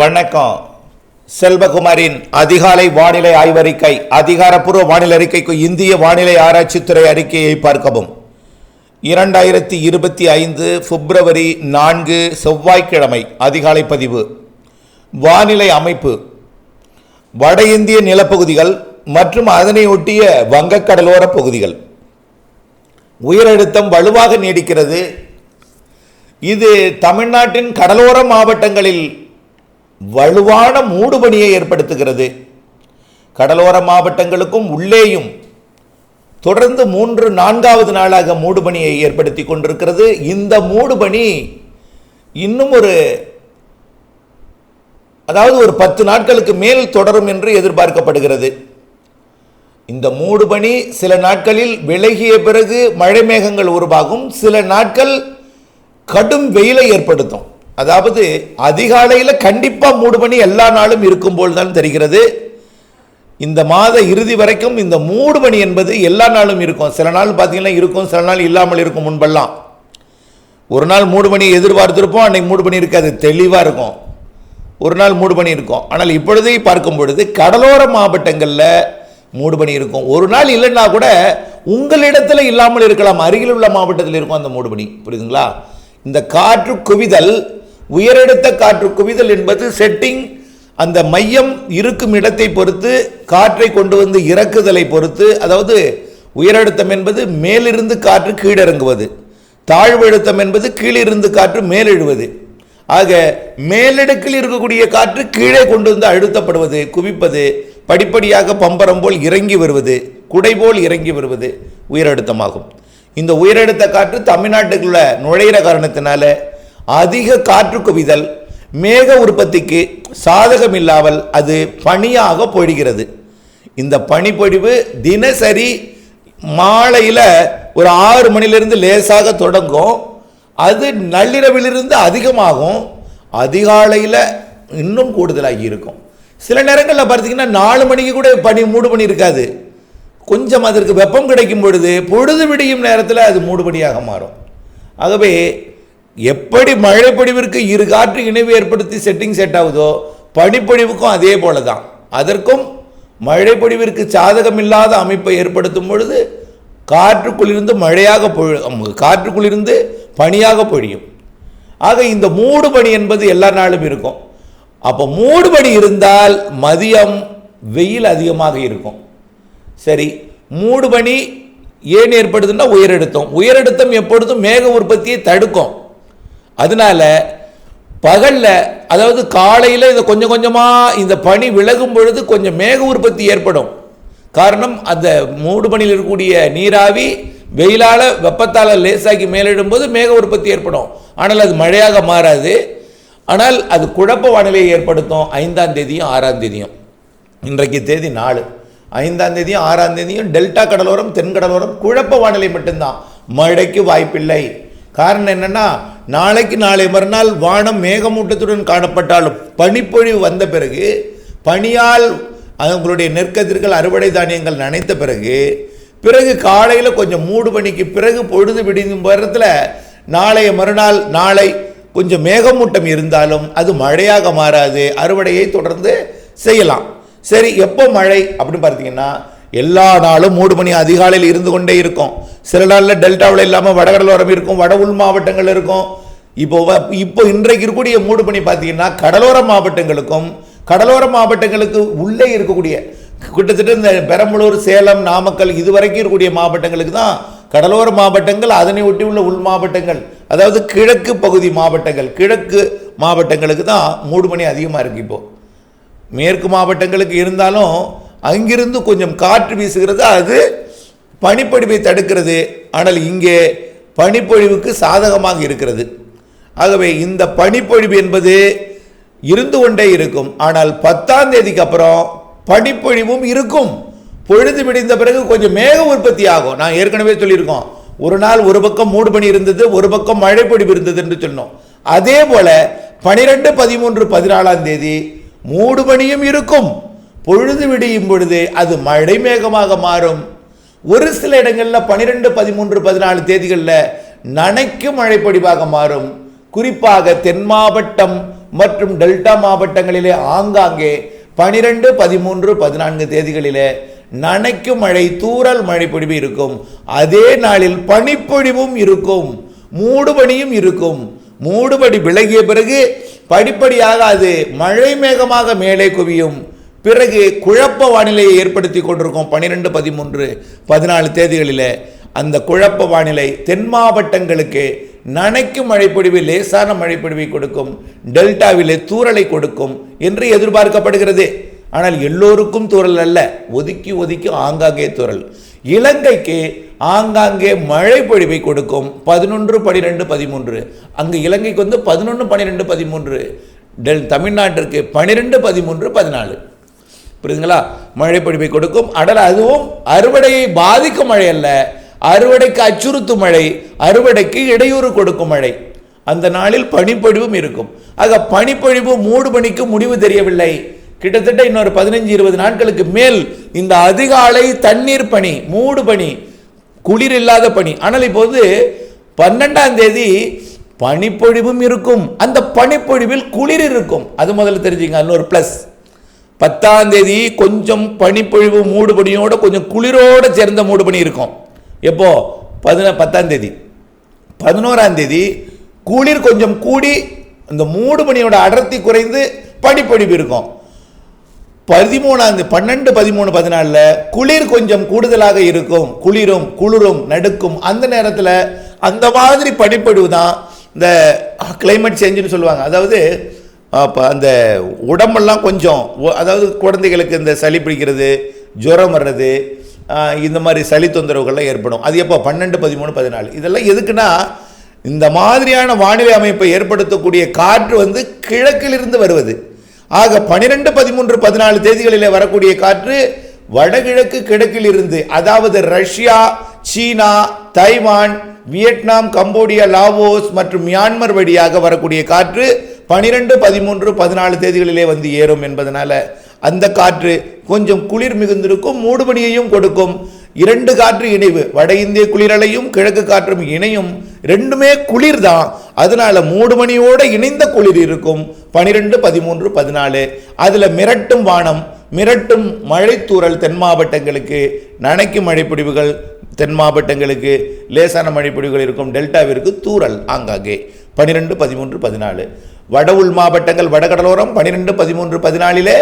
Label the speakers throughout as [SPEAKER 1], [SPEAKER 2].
[SPEAKER 1] வணக்கம். செல்வகுமாரின் அதிகாலை வானிலை ஆய்வறிக்கை அதிகாரப்பூர்வ வானிலை அறிக்கைக்கு இந்திய வானிலை ஆராய்ச்சித்துறை அறிக்கையை பார்க்கவும். இரண்டாயிரத்தி இருபத்தி ஐந்து பிப்ரவரி நான்கு செவ்வாய்க்கிழமை அதிகாலை பதிவு. வானிலை அமைப்பு. வட இந்திய நிலப்பகுதிகள் மற்றும் அதனையொட்டிய வங்கக்கடலோர பகுதிகள். உயரழுத்தம் வலுவாக நீடிக்கிறது. இது தமிழ்நாட்டின் கடலோர மாவட்டங்களில் வலுவான மூடுபனியை ஏற்படுத்துகிறது. கடலோர மாவட்டங்களுக்கும் உள்ளேயும் தொடர்ந்து மூன்று நான்காவது நாளாக மூடுபனியை ஏற்படுத்தி கொண்டிருக்கிறது. இந்த மூடுபனி இன்னும் ஒரு அதாவது ஒரு பத்து நாட்களுக்கு மேல் தொடரும் என்று எதிர்பார்க்கப்படுகிறது. இந்த மூடுபனி சில நாட்களில் விலகிய பிறகு மழை மேகங்கள் உருவாகும். சில நாட்கள் கடும் வெயிலை ஏற்படுத்தும். அதாவது அதிகாலையில் கண்டிப்பாக மூடுபனி எல்லா நாளும் இருக்கும்போது தான் தெரிகிறது. இந்த மாத இறுதி வரைக்கும் இந்த மூடு மணி என்பது எல்லா நாளும் இருக்கும். சில நாள் பார்த்தீங்கன்னா இருக்கும் சில நாள் இல்லாமல் இருக்கும் முன்பெல்லாம். ஒரு நாள் மூடு மணி எதிர்பார்த்திருப்போம் அன்னைக்கு மூடுபனி இருக்காது தெளிவாக இருக்கும். ஒரு நாள் மூடு பண்ணி இருக்கும். ஆனால் இப்பொழுதே பார்க்கும் பொழுது கடலோர மாவட்டங்களில் மூடுபனி இருக்கும். ஒரு நாள் இல்லைன்னா கூட உங்களிடத்தில் இல்லாமல் இருக்கலாம். அருகில் உள்ள மாவட்டத்தில் இருக்கும் அந்த மூடு பணி. புரியுதுங்களா? இந்த காற்று குவிதல் உயரெடுத்த காற்று குவிதல் என்பது செட்டிங் அந்த மையம் இருக்கும் இடத்தை பொறுத்து காற்றை கொண்டு வந்து இறக்குதலை பொறுத்து அதாவது உயரழுத்தம் என்பது மேலிருந்து காற்று கீழிறங்குவது தாழ்வழுத்தம் என்பது கீழிருந்து காற்று மேலெழுவது. ஆக மேலடுக்கில் இருக்கக்கூடிய காற்று கீழே கொண்டு வந்து அழுத்தப்படுவது குவிப்பது படிப்படியாக பம்பரம் போல் இறங்கி வருவது குடை போல் இறங்கி வருவது உயரழுத்தமாகும் இந்த உயரழுத்த காற்று தமிழ்நாட்டுக்குள்ள நுழையிற காரணத்தினால அதிக காற்று குவிதல் மேக உற்பத்திக்கு சாதகம் இல்லாமல் அது பனியாக பொழிகிறது இந்த பனிப்பொழிவு தினசரி மாலையில் ஒரு ஆறு மணிலிருந்து லேசாக தொடங்கும். அது நள்ளிரவிலிருந்து அதிகமாகும். அதிகாலையில் இன்னும் கூடுதலாகி இருக்கும். சில நேரங்களில் பார்த்தீங்கன்னா நாலு மணிக்கு கூட பனி மூடு பண்ணி இருக்காது. கொஞ்சம் அதற்கு வெப்பம் கிடைக்கும் பொழுது பொழுது விடியும் நேரத்தில் அது மூடுபடியாக மாறும். ஆகவே எப்படி மழைப்பொழிவிற்கு இரு காற்று இணைவு ஏற்படுத்தி செட்டிங் செட் ஆகுதோ பனிப்பொழிவுக்கும் அதே போல தான் அதற்கும் மழைப்பொழிவிற்கு சாதகமில்லாத அமைப்பை ஏற்படுத்தும் பொழுது காற்றுக்குள்ளிருந்து மழையாக பொழு காற்றுக்குள்ளிருந்து பனியாக பொழியும். ஆக இந்த மூடு பணி என்பது எல்லா நாளும் இருக்கும். அப்போ மூடு பணி இருந்தால் மதியம் வெயில் அதிகமாக இருக்கும். சரி மூடு பணி ஏன் ஏற்படுதுன்னா உயரழுத்தம். உயரழுத்தம் எப்பொழுதும் மேக உற்பத்தியை தடுக்கும். அதனால பகலில் அதாவது காலையில் இதை கொஞ்சம் கொஞ்சமாக இந்த பனி விலகும் பொழுது கொஞ்சம் மேக உற்பத்தி ஏற்படும். காரணம் அந்த மூடு பணியில் இருக்கக்கூடிய நீராவி வெயிலால் வெப்பத்தால் லேசாக்கி மேலிடும்போது மேக உற்பத்தி ஏற்படும். ஆனால் அது மழையாக மாறாது. ஆனால் அது குழப்ப வானிலையை ஏற்படுத்தும் ஐந்தாம் தேதியும் ஆறாம் தேதியும். இன்றைக்கு தேதி நாலு. ஐந்தாம் தேதியும் ஆறாம் தேதியும் டெல்டா கடலோரம் தென்கடலோரம் குழப்ப வானிலை மட்டும்தான். மழைக்கு வாய்ப்பில்லை. காரணம் என்னென்னா நாளைக்கு நாளை மறுநாள் வானம் மேகமூட்டத்துடன் காணப்பட்டாலும் பனிப்பொழிவு வந்த பிறகு பனியால் அவங்களுடைய நெற்கதிர்கள் அறுவடை தானியங்கள் நனைத்த பிறகு பிறகு காலையில் கொஞ்சம் மூடு மணிக்கு பிறகு பொழுது விடியும் நேரத்தில் நாளைய மறுநாள் நாளை கொஞ்சம் மேகமூட்டம் இருந்தாலும் அது மழையாக மாறாது. அறுவடையை தொடர்ந்து செய்யலாம். சரி எப்போ மழை அப்படின்னு பார்த்தீங்கன்னா எல்லா நாளும் மூடு மணி அதிகாலையில் இருந்து கொண்டே இருக்கும். சில நாளில் டெல்டாவில் இல்லாமல் வடகடலோரம் இருக்கும் வட உள் மாவட்டங்கள் இருக்கும். இப்போ இப்போ இன்றைக்கு இருக்கக்கூடிய மூடு பணி பார்த்தீங்கன்னா கடலோர மாவட்டங்களுக்கும் கடலோர மாவட்டங்களுக்கு உள்ளே இருக்கக்கூடிய கிட்டத்தட்ட இந்த பெரம்பலூர் சேலம் நாமக்கல் இதுவரைக்கும் இருக்கக்கூடிய மாவட்டங்களுக்கு தான் கடலோர மாவட்டங்கள் அதனை ஒட்டி உள்ள உள் மாவட்டங்கள் அதாவது கிழக்கு பகுதி மாவட்டங்கள் கிழக்கு மாவட்டங்களுக்கு தான் மூடு மணி அதிகமாக இருக்கு இப்போ. மேற்கு மாவட்டங்களுக்கு இருந்தாலும் அங்கிருந்து கொஞ்சம் காற்று வீசுகிறது அது பனிப்பொழிவை தடுக்கிறது ஆனால் இங்கே பனிப்பொழிவுக்கு சாதகமாக இருக்கிறது. ஆகவே இந்த பனிப்பொழிவு என்பது இருந்து கொண்டே இருக்கும். ஆனால் பத்தாம் தேதிக்கு அப்புறம் பனிப்பொழிவும் இருக்கும். பொழுது விடிந்த பிறகு கொஞ்சம் மேக உற்பத்தி ஆகும். நான் ஏற்கனவே சொல்லியிருக்கோம். ஒரு நாள் ஒரு பக்கம் மூடு பணி இருந்தது ஒரு பக்கம் மழை பொழிவு இருந்தது என்று சொன்னோம். அதே போல பனிரெண்டு பதிமூன்று பதினாலாம் தேதி மூடு பணியும் இருக்கும். பொழுது விடியும் பொழுது அது மழை மேகமாக மாறும். ஒரு சில இடங்களில் பனிரெண்டு பதிமூன்று பதினாலு தேதிகளில் நனைக்கும் மழைப்பொடிவாக மாறும். குறிப்பாக தென் மாவட்டம் மற்றும் டெல்டா மாவட்டங்களிலே ஆங்காங்கே பனிரெண்டு பதிமூன்று பதினான்கு தேதிகளிலே நனைக்கும் மழை தூறல் மழை பொழிவு இருக்கும். அதே நாளில் பனிப்பொழிவும் இருக்கும். மூடுபனியும் இருக்கும். மூடுபடி விலகிய பிறகு படிப்படியாக அது மழை மேகமாக மேலே குவியும். பிறகு குழப்ப வானிலையை ஏற்படுத்தி கொண்டிருக்கும் பன்னிரெண்டு பதிமூன்று பதினாலு தேதிகளில் அந்த குழப்ப வானிலை தென் மாவட்டங்களுக்கு நனைக்கும் மழைப்பொழிவு லேசான மழைப்பொழிவை கொடுக்கும் டெல்டாவிலே தூறலை கொடுக்கும் என்று எதிர்பார்க்கப்படுகிறது. ஆனால் எல்லோருக்கும் தூறல் அல்ல ஒதுக்கி ஒதுக்கி ஆங்காங்கே தூரல் இலங்கைக்கு ஆங்காங்கே மழை பொழிவை கொடுக்கும் பதினொன்று பனிரெண்டு பதிமூன்று. அங்கு இலங்கைக்கு வந்து பதினொன்று பன்னிரெண்டு பதிமூன்று. டெல் தமிழ்நாட்டிற்கு பனிரெண்டு பதிமூன்று பதினாலு. புரியுதுங்களா? மழை பொழிவை கொடுக்கும் அடல் அதுவும் அறுவடையை பாதிக்கும் மழை அல்ல அறுவடைக்கு அச்சுறுத்தும் மழை அறுவடைக்கு இடையூறு கொடுக்கும் மழை. அந்த நாளில் பனிப்பொழிவும் இருக்கும். ஆக பனிப்பொழிவு மூடு மணிக்கு முடிவு தெரியவில்லை. கிட்டத்தட்ட இன்னொரு பதினஞ்சு இருபது நாட்களுக்கு மேல் இந்த அதிகாலை தண்ணீர் பனி மூடு பனி குளிர் இல்லாத பனி ஆனால் இப்போது பன்னெண்டாம் தேதி பனிப்பொழிவும் இருக்கும். அந்த பனிப்பொழிவில் குளிர் இருக்கும். அது முதல்ல தெரிஞ்சுங்க இன்னொரு ப்ளஸ் பத்தாம் தேதி கொஞ்சம் பனிப்பொழிவு மூடுபனியோட கொஞ்சம் குளிரோட சேர்ந்த மூடுபனி இருக்கும். எப்போ? பதின பத்தாம் தேதி. பதினோராம் தேதி குளிர் கொஞ்சம் கூடி இந்த மூடுபனியோட அடர்த்தி குறைந்து பனிப்பொழிவு இருக்கும். பதிமூணாம் தேதி பன்னெண்டு பதிமூணு பதினாலில் குளிர் கொஞ்சம் கூடுதலாக இருக்கும். குளிரும் குளிரும் நடுக்கும். அந்த நேரத்தில் அந்த மாதிரி பனிப்பொழிவு தான் இந்த கிளைமேட் சேஞ்சுன்னு சொல்லுவாங்க. அதாவது அப்போ அந்த உடம்பெல்லாம் கொஞ்சம் அதாவது குழந்தைகளுக்கு இந்த சளி பிடிக்கிறது ஜுரம் வர்றது இந்த மாதிரி சளி தொந்தரவுகள்லாம் ஏற்படும். அது எப்போ? பன்னெண்டு பதிமூணு பதினாலு. இதெல்லாம் எதுக்குன்னா இந்த மாதிரியான வானிலை அமைப்பை ஏற்படுத்தக்கூடிய காற்று வந்து கிழக்கிலிருந்து வருவது. ஆக பனிரெண்டு பதிமூன்று பதினாலு தேதிகளில் வரக்கூடிய காற்று வடகிழக்கு கிழக்கில் இருந்து அதாவது Russia China Taiwan Vietnam Cambodia Laos மற்றும் மியான்மர் வழியாக வரக்கூடிய காற்று பனிரெண்டு பதிமூன்று பதினாலு தேதிகளிலே வந்து ஏறும் என்பதனால அந்த காற்று கொஞ்சம் குளிர் மிகுந்திருக்கும் மூடுபனியையும் கொடுக்கும். இரண்டு காற்று இணைவு வட இந்திய குளிரலையும் கிழக்கு காற்றும் இணையும் ரெண்டுமே குளிர் தான் அதனால மூடுமணியோட இணைந்த குளிர் இருக்கும். பனிரெண்டு பதிமூன்று பதினாலு. அதுல மிரட்டும் வானம் மிரட்டும் மழைத்தூரல் தென் மாவட்டங்களுக்கு நனைக்கும் மழைப்பிடிவுகள் தென் மாவட்டங்களுக்கு லேசான மழைப்பிடிவுகள் இருக்கும் டெல்டாவிற்கு தூரல் ஆங்காங்கே. பனிரெண்டு பதிமூன்று பதினாலு. வட உள் மாவட்டங்கள் வடகடலோரம் பனிரெண்டு பதிமூன்று பதினாலிலே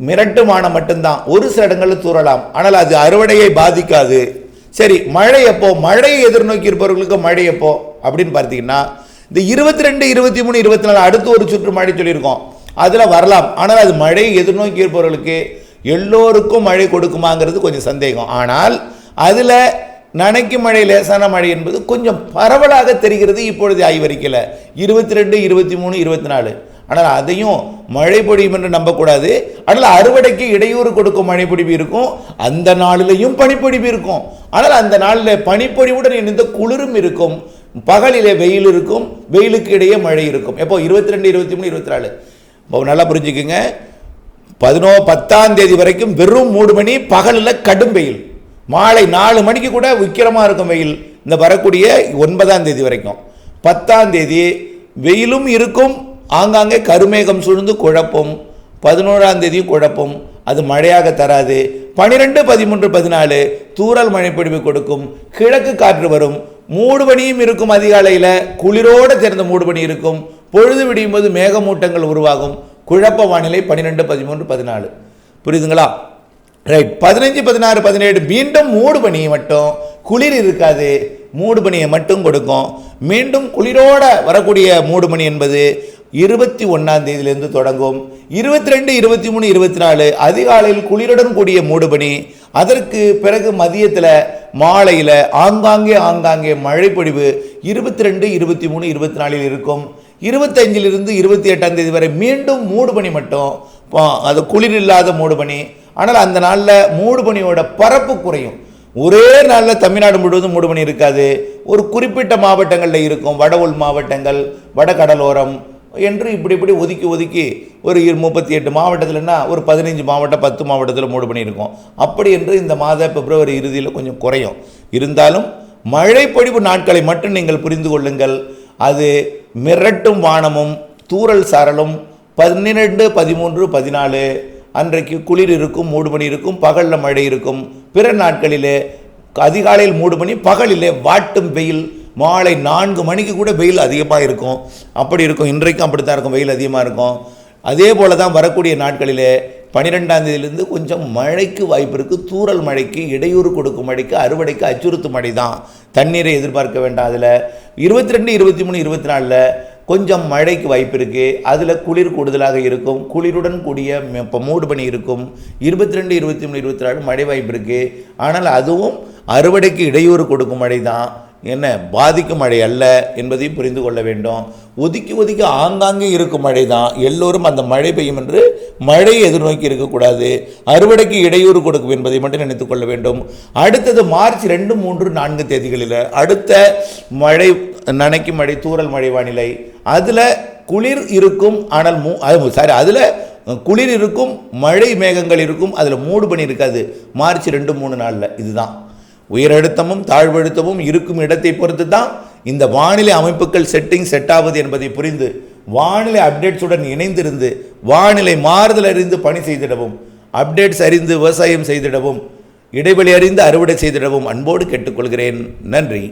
[SPEAKER 1] மிரட்டு மட்டும்தான். ஒரு சில இடங்களில் தூறலாம். ஆனால் அது அறுவடையை பாதிக்காது. சரி மழை எப்போ? மழையை எதிர்நோக்கி இருப்பவர்களுக்கு மழை எப்போ? அப்படின்னு பார்த்தீங்கன்னா இந்த இருபத்தி ரெண்டு இருபத்தி மூணு இருபத்தி நாலு அடுத்து ஒரு சுற்று மழை சொல்லியிருக்கோம். அதில் வரலாம். ஆனால் அது மழையை எதிர்நோக்கி இருப்பவர்களுக்கு எல்லோருக்கும் மழை கொடுக்குமாங்கிறது கொஞ்சம் சந்தேகம். ஆனால் அதில் நனைக்கும் மழை லேசான மழை என்பது கொஞ்சம் பரவலாக தெரிகிறது இப்பொழுது ஆய்வறிக்கையில். இருபத்தி ரெண்டு இருபத்தி மூணு இருபத்தி நாலு ஆனால் அதையும் மழை பொழியும் என்று நம்பக்கூடாது. ஆனால் அறுவடைக்கு இடையூறு கொடுக்கும் மழை பொழிவு இருக்கும். அந்த நாளிலையும் பனிப்பொழிவு இருக்கும். ஆனால் அந்த நாளில் பனிப்பொழிவுடன் இணைந்த குளிரும் இருக்கும். பகலிலே வெயில் இருக்கும். வெயிலுக்கு இடையே மழை இருக்கும். எப்போ? இருபத்தி ரெண்டு இருபத்தி மூணு இருபத்தி நாலு இப்போ நல்லா புரிஞ்சுக்குங்க. பதினோ பத்தாம் தேதி வரைக்கும் வெறும் மூணு மணி பகலில் கடும் வெயில். மாலை நாலு மணிக்கு கூட உக்கிரமாக இருக்கும் வெயில். இந்த வரக்கூடிய ஒன்பதாம் தேதி வரைக்கும். பத்தாம் தேதி வெயிலும் இருக்கும் ஆங்காங்கே கருமேகம் சூழ்ந்து குழப்பம். பதினோராம் தேதி குழப்பம். அது மழையாக தராது. பனிரெண்டு பதிமூன்று பதினாலு தூறல் மழை கொடுக்கும். கிழக்கு காற்று வரும். மூடுபனியும் இருக்கும் அதிகாலையில். குளிரோடு சேர்ந்த மூடுபனி இருக்கும். பொழுது விடியும் போது மேகமூட்டங்கள் உருவாகும். குழப்ப வானிலை பன்னிரெண்டு பதிமூன்று பதினாலு. புரியுதுங்களா? ரைட் பதினஞ்சு பதினாறு பதினேழு மீண்டும் மூடு பனியை மட்டும். குளிர் இருக்காது. மூடு பனியை மட்டும் கொடுக்கும். மீண்டும் குளிரோட வரக்கூடிய மூடுபனி என்பது இருபத்தி ஒன்றாம் தேதியிலிருந்து தொடங்கும். இருபத்தி ரெண்டு இருபத்தி மூணு இருபத்தி நாலு அதிகாலையில் குளிருடன் கூடிய மூடுபனி அதற்கு பிறகு மதியத்தில் மாலையில் ஆங்காங்கே ஆங்காங்கே மழை பொழிவு இருபத்தி ரெண்டு இருபத்தி மூணு இருபத்தி நாலில் இருக்கும். இருபத்தஞ்சிலிருந்து இருபத்தி எட்டாம் தேதி வரை மீண்டும் மூடுபனி மட்டும். அது குளிர் இல்லாத மூடுபனி ஆனால் அந்த நாளில் மூடுபனியோட பரப்பு குறையும். ஒரே நாளில் தமிழ்நாடு முழுவதும் மூடுபனி இருக்காது. ஒரு குறிப்பிட்ட மாவட்டங்களில் இருக்கும். வட உள் மாவட்டங்கள் வட கடலோரம் என்று இப்படி இப்படி ஒதுக்கி ஒதுக்கி ஒரு இரு- முப்பத்தி எட்டு மாவட்டத்தில்னா ஒரு பதினஞ்சு மாவட்டம் பத்து மாவட்டத்தில் மூடு பண்ணியிருக்கோம். அப்படி என்று இந்த மாத பிப்ரவரி இறுதியில் கொஞ்சம் குறையும். இருந்தாலும் மழைப்பொழிவு நாட்களை மட்டும் நீங்கள் புரிந்து கொள்ளுங்கள். அது மிரட்டும் வானமும் தூறல் சாரலும் பன்னிரெண்டு பதிமூன்று பதினாலு அன்றைக்கு குளிர் இருக்கும் மூடுபனி இருக்கும் பகலில் மழை இருக்கும். பிற நாட்களிலே அதிகாலையில் மூடு மணி பகலிலே வாட்டும் வெயில் மாலை நான்கு மணிக்கு கூட வெயில் அதிகமாக இருக்கும். அப்படி இருக்கும். இன்றைக்கும் அப்படி தான் இருக்கும். வெயில் அதிகமாக இருக்கும். அதே போல தான் வரக்கூடிய நாட்களிலே பன்னிரெண்டாம் தேதியிலிருந்து கொஞ்சம் மழைக்கு வாய்ப்பு இருக்குது தூறல் மழைக்கு இடையூறு கொடுக்கும் மழைக்கு அறுவடைக்கு அச்சுறுத்தும் மழை தான் தண்ணீரை எதிர்பார்க்க வேண்டாம் அதில். இருபத்தி ரெண்டு இருபத்தி மூணு இருபத்தி நாலில் கொஞ்சம் மழைக்கு வாய்ப்பு இருக்குது அதில் குளிர் கூடுதலாக இருக்கும். குளிருடன் கூடிய இப்போ மூடு பணி இருக்கும். இருபத்தி ரெண்டு இருபத்தி மூணு இருபத்தி நாலு மழை வாய்ப்பு இருக்குது ஆனால் அதுவும் அறுவடைக்கு இடையூறு கொடுக்கும் மழை தான் என்ன பாதிக்கும் மழை அல்ல என்பதையும் புரிந்து கொள்ள வேண்டும். ஒதுக்கி ஒதுக்கி ஆங்காங்கே இருக்கும் மழை தான். எல்லோரும் அந்த மழை பெய்யும் என்று மழையை எதிர்நோக்கி இருக்கக்கூடாது. அறுவடைக்கு இடையூறு கொடுக்கும் என்பதை மட்டும் நினைத்துக் கொள்ள வேண்டும். அடுத்தது மார்ச் ரெண்டு மூன்று நான்கு தேதிகளில் அடுத்த மழை நனைக்கும் மழை தூறல் மழை வானிலை. அதில் குளிர் இருக்கும் ஆனால் மூ அது சாரி அதில் குளிர் இருக்கும் மழை மேகங்கள் இருக்கும் அதில் மூடு பண்ணி இருக்காது. மார்ச் ரெண்டு மூணு நாளில். இதுதான். உயரழுத்தமும் தாழ்வழுத்தமும் இருக்கும் இடத்தை பொறுத்து தான் இந்த வானிலை அமைப்புகள் செட்டிங் செட் ஆவது என்பதை புரிந்து வானிலை அப்டேட்ஸுடன் இணைந்திருந்து வானிலை மாறுதல் அறிந்து பணி செய்திடவும் அப்டேட்ஸ் அறிந்து விவசாயம் செய்திடவும் இடைவெளி அறிந்து அறுவடை செய்திடவும் அன்போடு கேட்டுக்கொள்கிறேன். நன்றி.